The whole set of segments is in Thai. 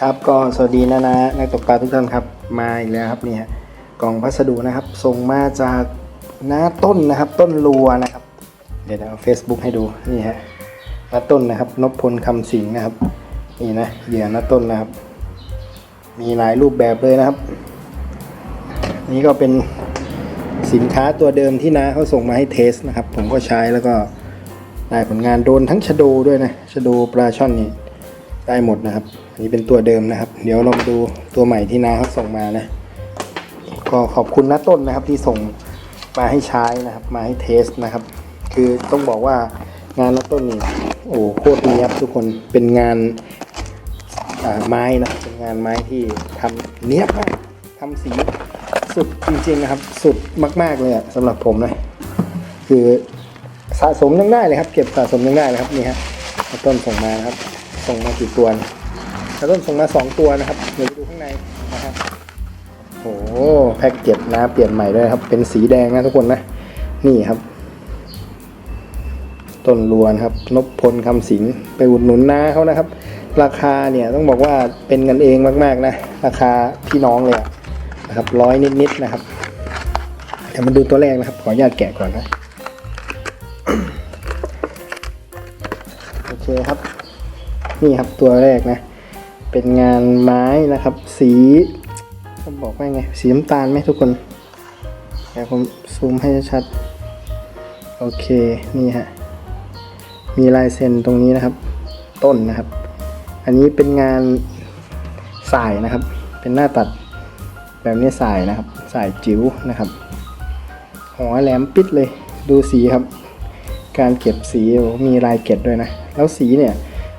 ครับก็สวัสดีนะนะนักตกปลาทุกท่านครับมาอีกแล้วครับเนี่ฮะกล่องพัสดุนะครับส่งมาจากน้าต้นนะครับ ต้นรัวนะครับ เดี๋ยวเอาเฟซบุ๊กให้ดูนี่ฮะน้าต้นนะครับนพพลคำสิงห์นะครับนี่นะเหยื่อน้าต้นนะครับ มีหลายรูปแบบเลยนะครับ นี่ก็เป็นสินค้าตัวเดิมที่น้าเขาส่งมาให้เทสนะครับ ผมก็ใช้แล้วก็ได้ผลงานโดนทั้งชะโดด้วยนะชะโดปลาช่อนนี่ ได้หมดนะครับอันนี้เป็นตัวเดิมนะครับ เดี๋ยวเรามาดูตัวใหม่ที่นาเขาส่งมานะ ก็ขอบคุณน้าต้นนะครับที่ส่งมาให้ใช้นะครับ มาให้เทสนะครับ คือต้องบอกว่างานน้าต้นนี่โอ้โคตรเนียบทุกคนเป็นงานาไม้นะเป็นงานไม้ที่ทำเนียบมากทำสีสุดจริงๆนะครับ สุดมากๆเลยอะสำหรับผมนะคือสะสมยังได้เลยครับ เก็บสะสมยังได้เลยครับนี่ฮะน้าต้นส่งมานะครับ ส่งมากี่ตัวนะแล้วต้นส่งมาสองตัวนะครับ เดี๋ยวไปดูข้างในนะครับโอ้แพ็กเกจนะเปลี่ยนใหม่ด้วยครับ เป็นสีแดงนะทุกคนนะ นี่ครับ ต้นรวนครับนพพลคำสิงห์ไปอุดหนุนนาเขานะครับ ราคาเนี่ยต้องบอกว่าเป็นกันเองมากๆนะ ราคาพี่น้องเลยนะครับร้อยนิดๆนะครับเดี๋ยวมาดูตัวแรกนะครับ ขออนุญาตแกะก่อนนะ โอเคครับ นี่ครับตัวแรกนะ เป็นงานไม้นะครับ สีผมบอกว่าไง สีน้ำตาลไหมทุกคนเดี๋ยวผมซูมให้ชัด โอเคนี่ฮะมีลายเซ็นตรงนี้นะครับ ต้นนะครับ อันนี้เป็นงานสายนะครับ เป็นหน้าตัดแบบนี้สายนะครับ สายจิ๋วนะครับหัวแหลมปิดเลยดูสีครับ การเก็บสีมีลายเก็บด้วยนะ แล้วสีเนี่ย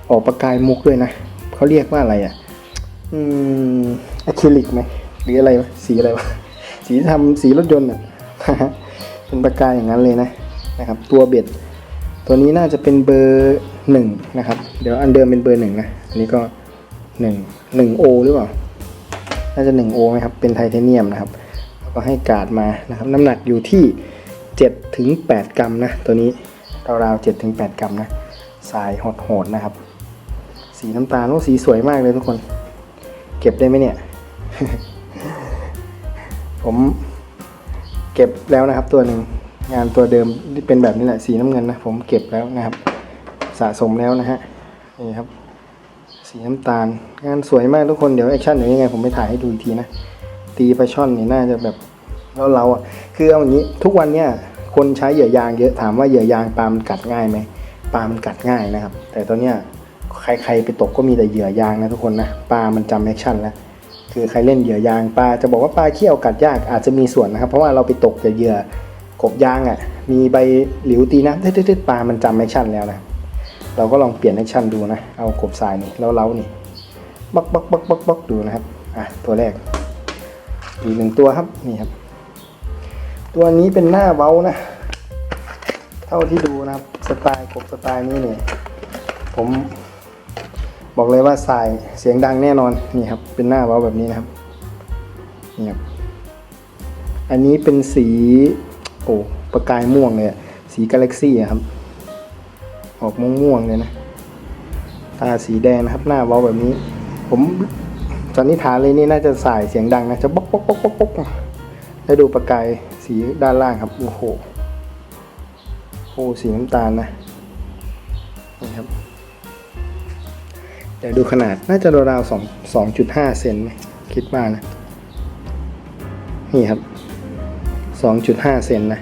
ออกประกายมุกด้วยนะเขาเรียกว่าอะไรอะ อืมอะคริลิกไหมหรืออะไรวะสีอะไรวะสีทำสีรถยนต์อะเป็นประกายอย่างนั้นเลยนะนะครับ ตัวเบ็ด ตัวนี้น่าจะเป็นเบอร์หนึ่งนะครับ เดี๋ยวอันเดิมเป็นเบอร์หนึ่งนะอันนี้ก็หนึ่งหนึ่งโอหรือเปล่าน่าจะหนึ่งโอไหมครับเป็นไทเทเนียมนะครับแล้วก็ให้การ์ดมานะครับ น้ำหนักอยู่ที่7ถึง8กรัมนะตัวนี้ราวๆ7ถึง8กรัมนะสายโหดๆนะครับ สีน้ำตาลโอ้สีสวยมากเลยทุกคน เก็บได้ไหมเนี่ย ผมเก็บแล้วนะครับตัวหนึ่งงานตัวเดิมที่เป็นแบบนี้แหละสีน้ำเงินนะผมเก็บแล้วนะครับ สะสมแล้วนะฮะนี่ครับ สีน้ำตาลงานสวยมากทุกคนเดี๋ยวแอคชั่นเดี๋ยวยังไงผมไปถ่ายให้ดูอีกทีนะตีปลาช่อนนี่น่าจะแบบแล้วเราอะคือเอาอย่างนี้ทุกวันเนี่ยคนใช้เหยื่อยางเยอะถามว่าเหยื่อยางปลามันกัดง่ายไหมปลามันกัดง่ายนะครับ แต่ตอนเนี้ย ใครๆไปตกก็มีแต่เหยื่อยางนะทุกคนนะปลามันจำแอคชั่นแล้วคือใครเล่นเหยื่อยางปลาจะบอกว่าปลาเขี้ยวกัดยากอาจจะมีส่วนนะครับ เพราะว่าเราไปตกแต่เหยื่อกบยางอะมีใบหลิวตีนะเด็ดๆปลามันจำแอคชั่นแล้วนะเราก็ลองเปลี่ยนแอคชั่นดูนะเอากบทรายนี่แล้วเล้านี่บักบักบักบักบักดูนะครับอะตัวแรกอีกหนึ่งตัวครับนี่ครับ ตัวนี้เป็นหน้าเว้านะ เท่าที่ดูนะครับสไตล์กบสไตล์นี้เนี่ยผม บอกเลยว่าสายเสียงดังแน่นอนนี่ครับ เป็นหน้าเว้าแบบนี้นะครับนี่ครับอันนี้เป็นสีโอ้ประกายม่วงเลยสีกาแล็กซี่อะครับ ออกม่วงๆเลยนะตาสีแดงนะครับ หน้าเว้าแบบนี้ ผมสันนิษฐานเลยนี่น่าจะสายเสียงดังนะจะบ๊อกบ๊อกบ๊อกบ๊อกบ๊อกแล้วดูประกายสีด้านล่างครับโอ้โหโอ้สีน้ำตาลนะนี่ครับ ดี๋ยวดูขนาดน่าจะราวๆสองสองจุดห้าเซนไหมคิดว่านะ นี่ครับสองจุดห้าเซนนะ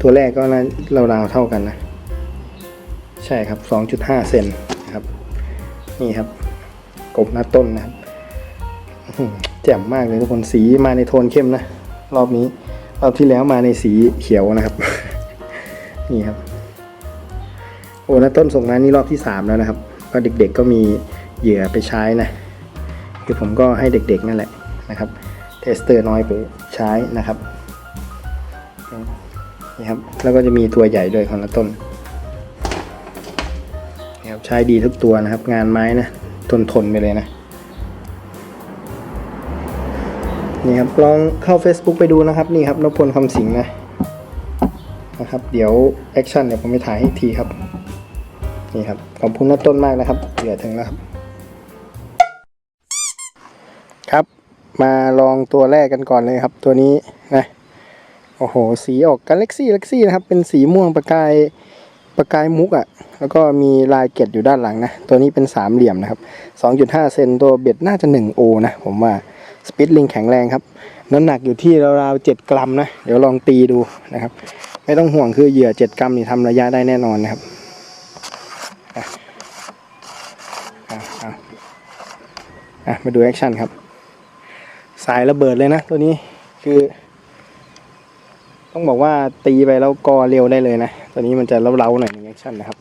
ตัวแรกก็น่าราวๆเท่ากันนะ ใช่ครับสองจุดห้าเซนนะครับ นี่ครับกบหน้าต้นนะครับแจ่มมากเลยทุกคนสีมาในโทนเข้มนะ รอบนี้ รอบที่แล้วมาในสีเขียวนะครับ นี่ครับ โอ้หน้าต้นส่งมานี่รอบที่สามแล้วนะครับ ก็เด็กๆก็มีเหยื่อไปใช้นะคือผมก็ให้เด็กๆนั่นแหละนะครับเทสเตอร์น้อยไปใช้นะครับนี่ครับแล้วก็จะมีตัวใหญ่ด้วยของหน้าต้นนี่ครับใช้ดีทุกตัวนะครับ งานไม้นะทนทนไปเลยนะนี่ครับลองเข้า Facebook ไปดูนะครับนี่ครับนพพลคำสิงห์นะนะครับ เดี๋ยวแอคชั่นเดี๋ยวผมไปถ่ายให้ทีครับ นี่ครับขอบคุณน้าต้นมากนะครับเหลือถึงแล้วครับ ครับ มาลองตัวแรกกันก่อนเลยครับ ตัวนี้นะโอ้โห สีออกกาแล็กซี่กาแล็กซี่นะครับ เป็นสีม่วงประกายประกายมุกอะ่ะ แล้วก็มีลายเกล็ดอยู่ด้านหลังนะ ตัวนี้เป็นสามเหลี่ยมนะครับ 2.5 เซนตัวเบ็ดน่าจะ 1 โอนะ ผมว่าสปิ t ลิงแข็งแรงครับ น้ำหนักอยู่ที่ราวๆ7กรัมนะ เดี๋ยวลองตีดูนะครับ ไม่ต้องห่วงคือเหยื่อ 7 กรัมนี่ทำระยะได้แน่นอนนะครับ อะมาดูแอคชั่นครับ สายระเบิดเลยนะ ตัวนี้คือ ต้องบอกว่าตีไปแล้วกอเร็วได้เลยนะ ตัวนี้มันจะเล้าๆหน่อยในแอคชั่นนะครับ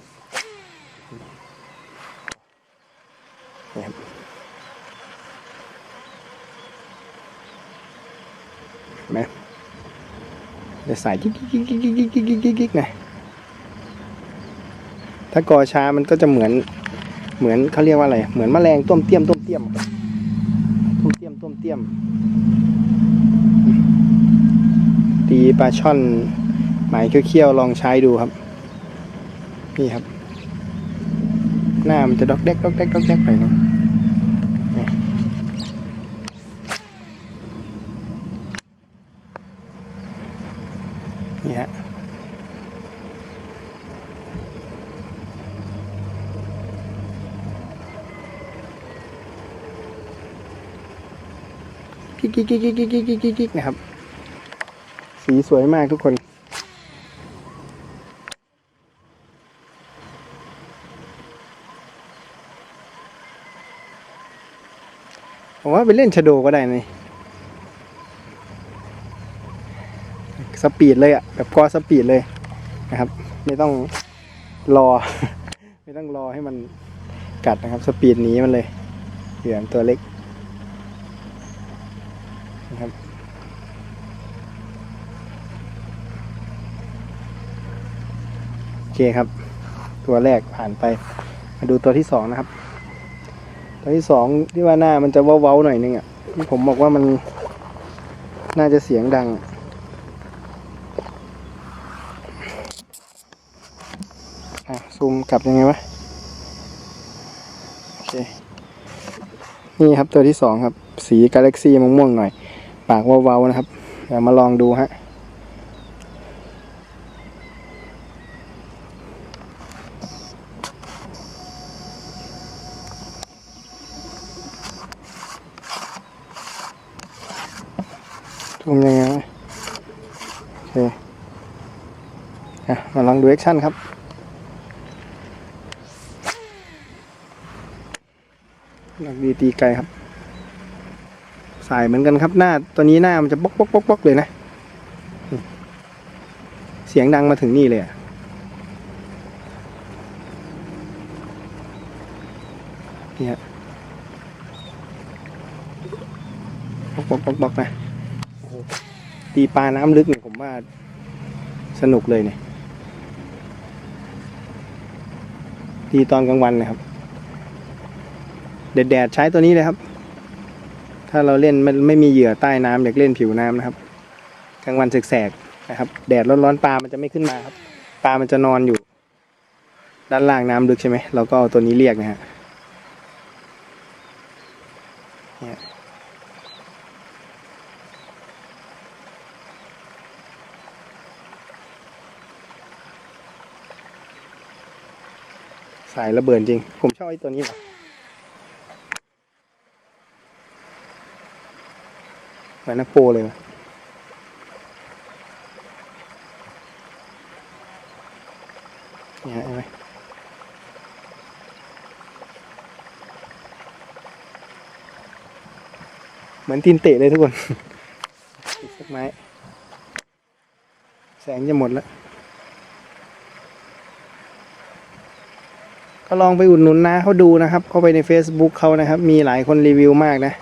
นี่ครับไหมจะสายกิ๊กกิ๊กๆๆๆๆๆๆๆๆๆๆหกกิ๊กนะถ้ากอช้ามันก็จะเหมือน เหมือนเขาเรียกว่าอะไร เหมือนแมลงต้มเตี้ยมต้มเตี้ยมต้มเตี้ยมต้มเตี้ยม ตีปลาช่อนหมายเขี้ยวๆลองใช้ดูครับ นี่ครับ หน้ามันจะดอกเด็กดอกเด็กดอกเด็กไปเนาะ กิ๊กกิ๊กกิ๊กกิ๊กกิ๊กกิ๊กกิ๊กนะครับ สีสวยมากทุกคน ผมว่าไปเล่นชะโดก็ได้นี่สปีดเลยอะแบบกอสปีดเลยนะครับ ไม่ต้องรอ ไม่ต้องรอให้มันกัดนะครับ สปีดหนีมันเลยเหยื่อตัวเล็ก นะครับโอเคครับ ตัวแรกผ่านไป มาดูตัวที่สองนะครับ ตัวที่สองที่ว่าหน้ามันจะเว้าๆหน่อยนึงอะที่ผมบอกว่ามันน่าจะเสียงดังอะอะซูมกลับยังไงวะโอเคนี่ครับตัวที่สองครับ สีกาแล็กซี่ม่วงๆหน่อย ปากเว้าๆนะครับเดี๋ยวมาลองดูฮะซูมยังไงโอเคอะมาลองดูแอคชั่นครับหลักดีตีไกลครับ สายเหมือนกันครับหน้าตัวนี้หน้ามันจะบกบกบกบกเลยนะ เสียงดังมาถึงนี่เลยอะเนี่ฮะบกบกบกบกนะตีปลาน้ำลึกเนี่ยผมว่าสนุกเลยเนี่ยตีตอนกลางวันนะครับแดดๆใช้ตัวนี้เลยครับ ถ้าเราเล่นไม่ไม่มีเหยื่อใต้น้ำอยากเล่นผิวน้ำนะครับกลางวันแสกๆนะครับ แดดร้อนๆปลามันจะไม่ขึ้นมาครับ ปลามันจะนอนอยู่ ด้านล่างน้ำลึกใช่ไหมเราก็เอาตัวนี้เรียกนะฮะสายระเบิดจริง ผมชอบไอ้ตัวนี้ว่ะ มือนนักโปเลยว่ะนี่ฮะเห็นไหมเหมือนตีนเตะเลยทุกคนสักไม้ แสงจะหมดแล้ว ก็ลองไปอุดหนุนนะเขาดูนะครับ เข้าไปใน Facebook เขานะครับ มีหลายคนรีวิวมากนะ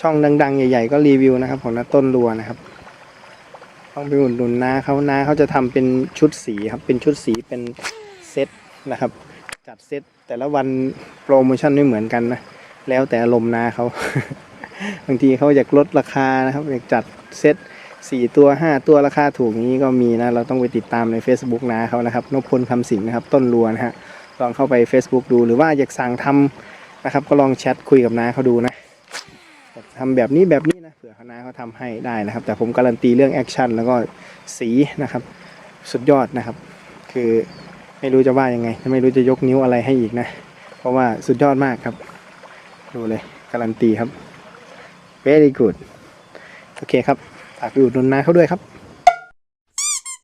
ช่องดัง ๆ ใหญ่ ๆ ก็รีวิวนะครับ ของน้าต้นรัวนะครับลองไปอุดหนุนนะเขานะเขาจะทำเป็นชุดสีครับ เป็นชุดสีเป็นเซตนะครับ จัดเซตแต่ละวันโปรโมชั่นไม่เหมือนกันนะแล้วแต่อารมณ์นาเขาบางทีเขาอยากลดราคานะครับอยากจัดเซตสี่ตัวห้าตัวราคาถูกนี้ก็มีนะ เราต้องไปติดตามใน Facebook นาเขานะครับนพพลคำสิงห์นะครับ ต้นรัวนะฮะลองเข้าไป Facebook ดูหรือว่าอยากสั่งทำนะครับ ก็ลองแชทคุยกับน้าเขาดูนะ ทำแบบนี้แบบนี้นะเผื่อคณะเขาทำให้ได้นะครับ แต่ผมการันตีเรื่องแอคชั่นแล้วก็สีนะครับ สุดยอดนะครับ คือไม่รู้จะว่ายังไง ไม่รู้จะยกนิ้วอะไรให้อีกนะ เพราะว่าสุดยอดมากครับ ดูเลยการันตีครับ very good โอเคครับฝากไปอุดหนุนนาเขาด้วยครับ